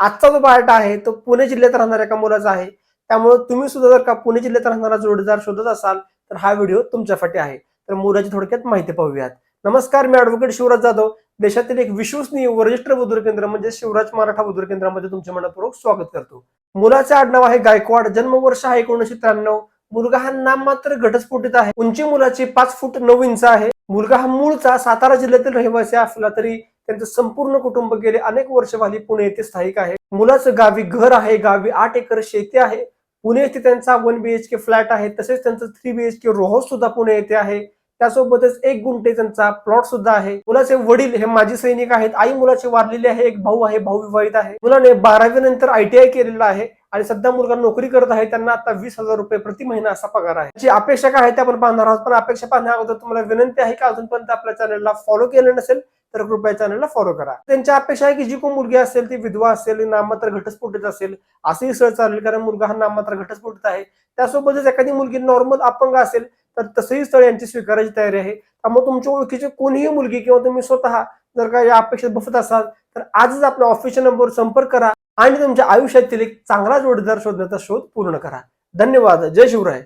आजचा जो पार्ट आहे तो पुणे जिल्ह्यात राहणाऱ्या एका मुलाचा आहे. त्यामुळे तुम्ही सुद्धा जर का पुणे जिल्ह्यात राहणारा जोडीदार शोधत असाल तर हा व्हिडिओ तुमच्यासाठी आहे. तर मुलाची थोडक्यात माहिती पाहूयात. नमस्कार मी ऍडव्होकेट शिवराज जाधव. देशातील एक विश्वसनीय वरिष्ठ रजिस्टर केंद्र म्हणजे शिवराज मराठा बुधुर केंद्रामध्ये तुमचे मनपूर्वक स्वागत करतो. मुलाचे आडनाव आहे गायकवाड. जन्मवर्ष आहे एकोणीशे त्र्याण्णव. मुलगा हा नाम मात्र घटस्फोटित आहे. उंची मुलाची पाच फूट नऊ इंच आहे. मुलगा हा मूळचा सातारा जिल्ह्यातील रहिवासी असला तरी त्यांचं संपूर्ण कुटुंब गेले. अनेक वर्ष वाली पुणे येथे स्थायिक आहे. मुलाचं गावी घर आहे. गावी आठ एकर शेती आहे. पुणे येथे त्यांचा वन बीएचके फ्लॅट आहे. तसेच त्यांचं थ्री बीएचके रोहाऊस सुद्धा पुणे येथे आहे. त्यासोबतच एक गुंठे त्यांचा प्लॉट सुद्धा आहे. मुलाचे वडील हे माजी सैनिक आहेत. आई मुलाचे वारलेले आहे. एक भाऊ आहे. भाऊ विवाहित आहे. मुलाने बारावी नंतर आयटीआय केलेला आहे. आणि सध्या मुलगा नोकरी करत आहे. त्यांना आता वीस हजार रुपये प्रति महिना असा पगार आहे. जी अपेक्षा काय आहे ते आपण पाहणार आहोत. पण अपेक्षा पाहण्या अगोदर तुम्हाला विनंती आहे की? अजूनपर्यंत आपल्या चॅनलला फॉलो केलं नसेल तर कृपया चॅनलला फॉलो करा. त्यांची अपेक्षा आहे की जी कोण मुलगी असेल ती विधवा असेल नाममात्र घटस्फोटीत असेल असंही सर चालेल कारण मुलगा हा नाममात्र घटस्फोटीत आहे. त्यासोबतच एखादी मुलगी नॉर्मल अपंग असेल तर तसंही स्थळ यांची स्वीकारायची तयारी आहे. त्यामुळे तुमच्या ओळखीची कोणीही मुलगी किंवा तुम्ही स्वतः जर का या अपेक्षेत बसत असाल तर आजच आपल्या ऑफिशियल नंबरवर संपर्क करा आणि तुमच्या आयुष्यातील एक चांगला जोडीदार शोधण्याचा शोध पूर्ण करा. धन्यवाद. जय शिवराय.